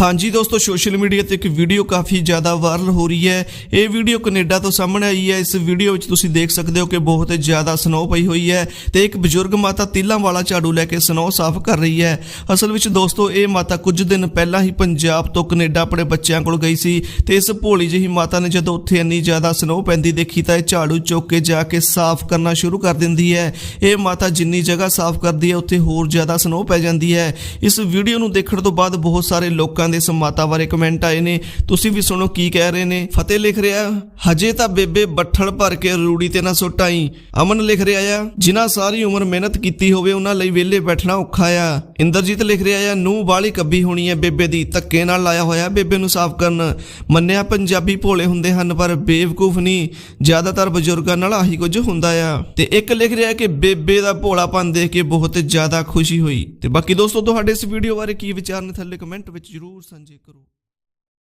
ਹਾਂਜੀ ਦੋਸਤੋ, social media ਤੇ ਇੱਕ ਵੀਡੀਓ ਕਾਫੀ ਜ਼ਿਆਦਾ ਵਾਇਰਲ ਹੋ ਰਹੀ ਹੈ। ਇਹ ਵੀਡੀਓ ਕੈਨੇਡਾ ਤੋਂ ਸਾਹਮਣੇ ਆਈ ਹੈ। ਇਸ ਵੀਡੀਓ ਵਿੱਚ ਤੁਸੀਂ ਦੇਖ ਸਕਦੇ ਹੋ ਕਿ ਬਹੁਤ ਜ਼ਿਆਦਾ ਸਨੋ ਪਈ ਹੋਈ ਹੈ ਤੇ ਇੱਕ ਬਜ਼ੁਰਗ ਮਾਤਾ ਤਿੱਲਾਂ ਵਾਲਾ ਝਾੜੂ ਲੈ ਕੇ ਸਨੋ ਸਾਫ਼ ਕਰ ਰਹੀ ਹੈ। ਅਸਲ ਵਿੱਚ ਦੋਸਤੋ, ਇਹ ਮਾਤਾ ਕੁਝ ਦਿਨ ਪਹਿਲਾਂ ਹੀ ਪੰਜਾਬ ਤੋਂ ਕੈਨੇਡਾ ਆਪਣੇ ਬੱਚਿਆਂ ਕੋਲ ਗਈ ਸੀ ਤੇ ਇਸ ਭੋਲੀ ਜਿਹੀ ਮਾਤਾ ਨੇ ਜਦੋਂ ਉੱਥੇ ਇੰਨੀ ਜ਼ਿਆਦਾ ਸਨੋ ਪੈਂਦੀ ਦੇਖੀ ਤਾਂ ਇਹ ਝਾੜੂ ਚੁੱਕ ਕੇ ਜਾ ਕੇ ਸਾਫ਼ ਕਰਨਾ ਸ਼ੁਰੂ ਕਰ ਦਿੰਦੀ ਹੈ। ਇਹ ਮਾਤਾ ਜਿੰਨੀ ਜਗ੍ਹਾ ਸਾਫ਼ ਕਰਦੀ ਹੈ, ਉੱਥੇ ਹੋਰ ਜ਼ਿਆਦਾ ਸਨੋ ਪੈ ਜਾਂਦੀ ਹੈ। ਇਸ ਵੀਡੀਓ ਨੂੰ ਦੇਖਣ ਤੋਂ ਬਾਅਦ ਬਹੁਤ ਸਾਰੇ ਲੋਕਾਂ ਦੇ ਇਸ ਬਾਰੇ ਕਮੈਂਟ ਆਏ ਨੇ। ਤੁਸੀਂ ਵੀ ਸੁਣੋ ਕੀ ਕਹਿ ਰਹੇ ਨੇ। ਫਤਿਹ ਲਿਖ ਰਿਹਾ, ਹਜੇ ਤਾਂ ਬੇਬੇ ਬੱਠਲ ਭਰ ਕੇ ਰੂੜੀ ਤੇ ਨਾ ਸੁੱਟਾਈ ਅਮਨ ਲਿਖ ਰਿਹਾ ਆ, ਜਿਨ੍ਹਾਂ ਸਾਰੀ ਉਮਰ ਮਿਹਨਤ ਕੀਤੀ ਹੋਵੇ, ਉਹਨਾਂ ਲਈ ਵਿਹਲੇ ਬੈਠਣਾ ਔਖਾ ਆ। ਇੰਦਰਜੀਤ ਲਿਖ ਰਿਹਾ ਆ ਨੂੰ ਬਾਲੀ ਕੱਬੀ ਹੋਣੀ ਹੈ, ਬੇਬੇ ਦੀ ਧੱਕੇ ਨਾਲ ਲਾਇਆ ਹੋਇਆ ਬੇਬੇ ਨੂੰ ਸਾਫ਼ ਕਰਨ ਮੰਨਿਆ ਪੰਜਾਬੀ ਭੋਲੇ ਹੁੰਦੇ ਹਨ, ਪਰ ਬੇਵਕੂਫ ਨਹੀਂ। ਜ਼ਿਆਦਾਤਰ ਬਜ਼ੁਰਗਾਂ ਨਾਲ ਆਹੀ ਕੁਝ ਹੁੰਦਾ ਆ। ਤੇ ਇੱਕ ਲਿਖ ਰਿਹਾ ਕਿ ਬੇਬੇ ਦਾ ਭੋਲਾਪਨ ਦੇਖ ਕੇ ਬਹੁਤ ਜ਼ਿਆਦਾ ਖੁਸ਼ੀ ਹੋਈ। ਤੇ ਬਾਕੀ ਦੋਸਤੋ, ਤੁਹਾਡੇ ਇਸ ਵੀਡੀਓ ਬਾਰੇ ਕੀ ਵਿਚਾਰ ਨੇ, ਥੱਲੇ ਕਮੈਂਟ ਵਿੱਚ ਜਰੂਰ ਸਾਂਝੇ ਕਰੋ।